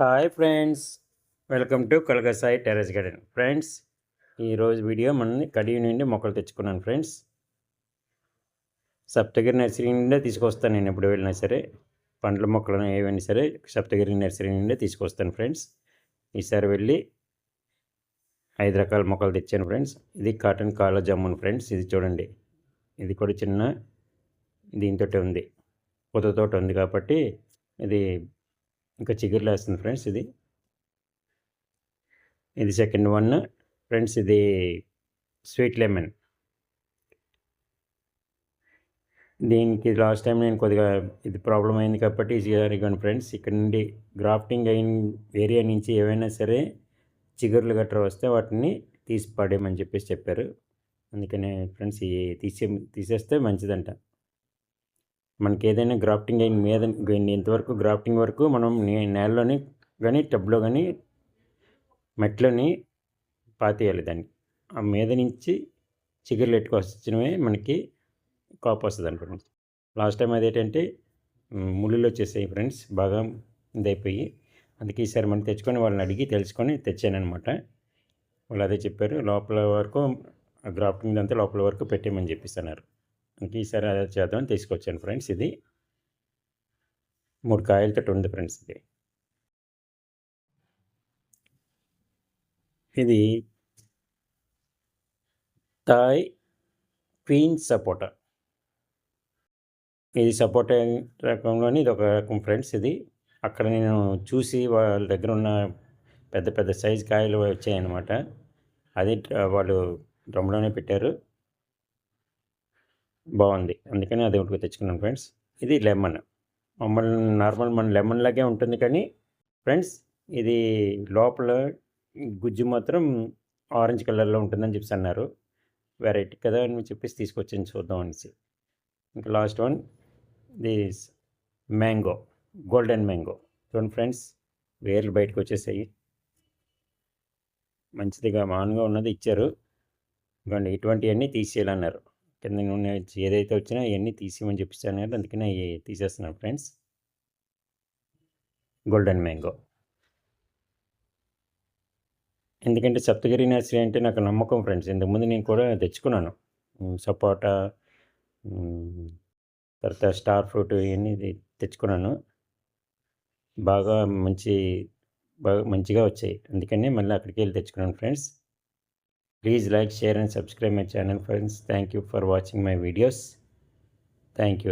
Hi friends welcome to Kalagasai terrace garden friends ఈరోజు video మనని కడిగి నుండి మొక్కలు తెచ్చుకున్నాను ఫ్రెండ్స్ సప్తగిరి నర్సరీ నుండే తీసుకొస్తాను నేను ఎప్పుడు వెళ్ళినా సరే. పండ్ల మొక్కలు ఏవైనా సరే సప్తగిరి నర్సరీ నుండే తీసుకొస్తాను ఫ్రెండ్స్ ఈసారి వెళ్ళి ఐదు రకాల మొక్కలు తెచ్చాను ఫ్రెండ్స్ ఇది కాటన్ కాలో జమ్మున్ ఫ్రెండ్స్ ఇది చూడండి. ఇది కూడా చిన్న దీంతో ఉంది. పూతతోటి ఉంది కాబట్టి ఇది ఇంకా చిగురులు వేస్తుంది ఫ్రెండ్స్ ఇది. ఇది సెకండ్ వన్. ఫ్రెండ్స్ ఇది స్వీట్ లెమన్. దీనికి లాస్ట్ టైం నేను కొద్దిగా ఇది ప్రాబ్లం అయింది కాబట్టి ఇదిగోండి ఫ్రెండ్స్. ఇక్కడ నుండి గ్రాఫ్టింగ్ అయిన ఏరియా నుంచి ఏవైనా సరే చిగురులు గట్రా వస్తే వాటిని తీసి పడేయమని చెప్పేసి చెప్పారు. అందుకనే ఫ్రెండ్స్ ఈ తీసే తీసేస్తే మంచిదంట. మనకి ఏదైనా గ్రాఫ్టింగ్ అయిన మీద ఇంతవరకు గ్రాఫ్టింగ్ వరకు మనం నేలలోని కానీ టబ్లో కానీ మెట్లోని పాతేయాలి దాన్ని. ఆ మీద నుంచి చిగురులు ఎట్టుకొచ్చినవే మనకి కాపు వస్తుంది అనుకోండి లాస్ట్ టైం అదేంటంటే ముళ్ళు వచ్చేసాయి ఫ్రెండ్స్ బాగా ఇదైపోయి అందుకే ఈసారి మనం తెచ్చుకొని వాళ్ళని అడిగి తెలుసుకొని తెచ్చాను అనమాట వాళ్ళు అదే చెప్పారు లోపల వరకు గ్రాఫ్టింగ్ అంతా లోపల వరకు పెట్టేయమని చెప్పిస్తున్నారు ఈసారి అదే చేద్దామని తీసుకొచ్చాను ఫ్రెండ్స్ ఇది. మూడు కాయలతో ఉంది ఫ్రెండ్స్ ఇది. ఇది థాయ్ క్వీన్ సపోటా ఇది సపోటా రకంలోని ఇది ఒక రకం ఫ్రెండ్స్ ఇది. అక్కడ నేను చూసి వాళ్ళ దగ్గర ఉన్న పెద్ద పెద్ద సైజ్ కాయలు వచ్చాయన్నమాట. అది వాళ్ళు డ్రమ్లోనే పెట్టారు. బాగుంది. అందుకని అది ఒకటి తెచ్చుకున్నాను ఫ్రెండ్స్. ఇది లెమన్. మమ్మల్ని నార్మల్ మన లెమన్ లాగే ఉంటుంది కానీ ఫ్రెండ్స్ ఇది లోపల గుజ్జు మాత్రం ఆరెంజ్ కలర్లో ఉంటుందని చెప్పి అన్నారు. వెరైటీ కదా అని చెప్పేసి తీసుకొచ్చింది చూద్దాం అనేసి. ఇంకా last one this mango golden mango చూడండి ఫ్రెండ్స్ వేర్లు బయటకు వచ్చేసాయి. మంచిదిగా మాన్గా ఉన్నది ఇచ్చారు. ఇవ్వండి ఇటువంటివన్నీ తీసేయాలన్నారు. కింద నూనె ఏదైతే వచ్చినా ఇవన్నీ తీసేయమని చెప్పిస్తాను కదా అందుకనే తీసేస్తున్నాను ఫ్రెండ్స్. Golden mango. ఎందుకంటే సప్తగిరి నర్సరీ అంటే నాకు నమ్మకం ఫ్రెండ్స్. ఇంతకుముందు నేను కూడా తెచ్చుకున్నాను. సపోటా తర్వాత స్టార్ ఫ్రూట్ ఇవన్నీ తెచ్చుకున్నాను. బాగా మంచి బాగా మంచిగా వచ్చాయి. అందుకనే మళ్ళీ అక్కడికి వెళ్ళి తెచ్చుకున్నాను friends. Please like, share and subscribe my channel friends. Thank you for watching my videos. Thank you.